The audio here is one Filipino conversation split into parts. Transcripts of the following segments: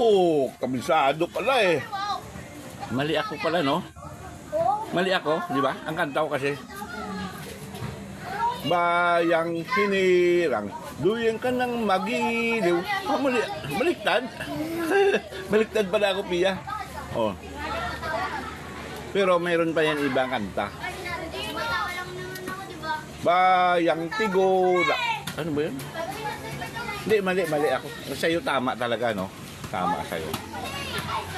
sa'yo. Oh, kabisado pala eh. Mali ako pala, no? Mali ako, di ba? Ang kanta ko kasi. Bayang hinirang, duyan ka ng magiliw. Oh, mali, baliktad. baliktad pala ako, Pia. Oh. Pero mayroon pa yan ibang kanta. Bayang tigula. Ano ba yun? Hindi, mali, mali ako. Sa'yo tama talaga, no? Tama sa'yo.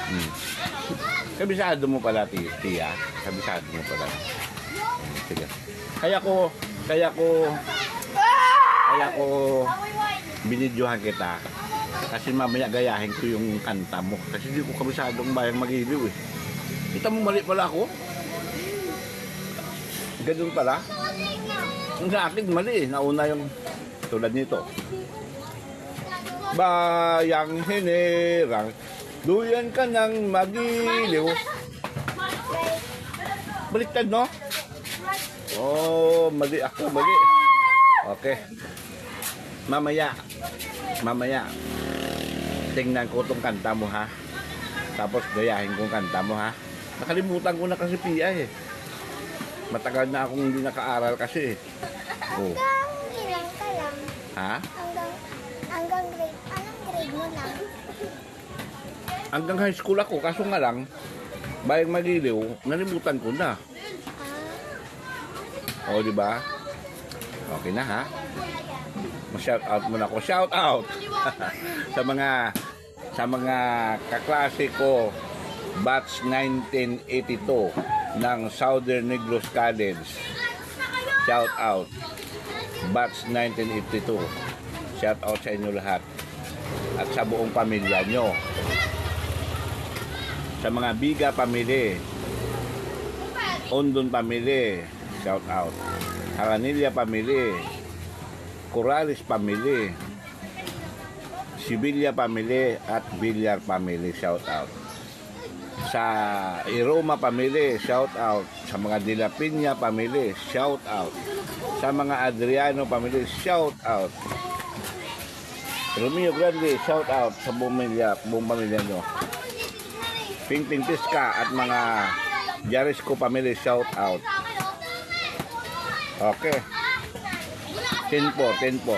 Hmm. Kabisado mo pala, Ti- Tia. Kabisado mo pala. Hmm, Sige. Kaya ko, kaya ko, kaya ko binidyohan kita. Kasi mamaya gayahin ko yung kanta mo. Kasi hindi ko kabisadong bayang magiliw eh. Kita mo mali pala ako. Ganun pala. Yung sa akin, mali eh. Nauna yung tulad nito. Bayang hinirang, duyan ka ng magiliw. Baliktad, no? Oh, mali ako, mali. Okay. Mamaya, mamaya, tingnan ko itong kanta mo, ha? Tapos gayahin kong kanta mo, ha? Nakalimutan ko na kasi Pia, eh. Matagal na akong hindi nakaaral kasi, eh. Oh. Hanggang ilang ka lang? Ha? Hanggang, hanggang grade, anong grade mo lang? Hanggang high school ako, kaso nga lang, bayang magiliw, nalimutan ko na. Ah, O, di ba? Okay na, ha? Ma-shout out muna ako. Shout out! sa mga sa mga kaklase ko batch 1982 ng Southern Negros College. Shout out. Batch 1982. Shout out sa inyo lahat. At sa buong pamilya nyo. Sa mga Biga family. Ondon family. Shout out. Haranilla family. Corrales family. Sibilia family at Villar family. Shout out. Sa Iroma family, shout out. Sa mga Dilapina family, shout out. Sa mga Adriano family, shout out. Romeo Grande, shout out sa buong pamilya, buong pamilya nyo. Pingping Tiska at mga Jarisco family, shout out. Okay. 10 po, 10 po.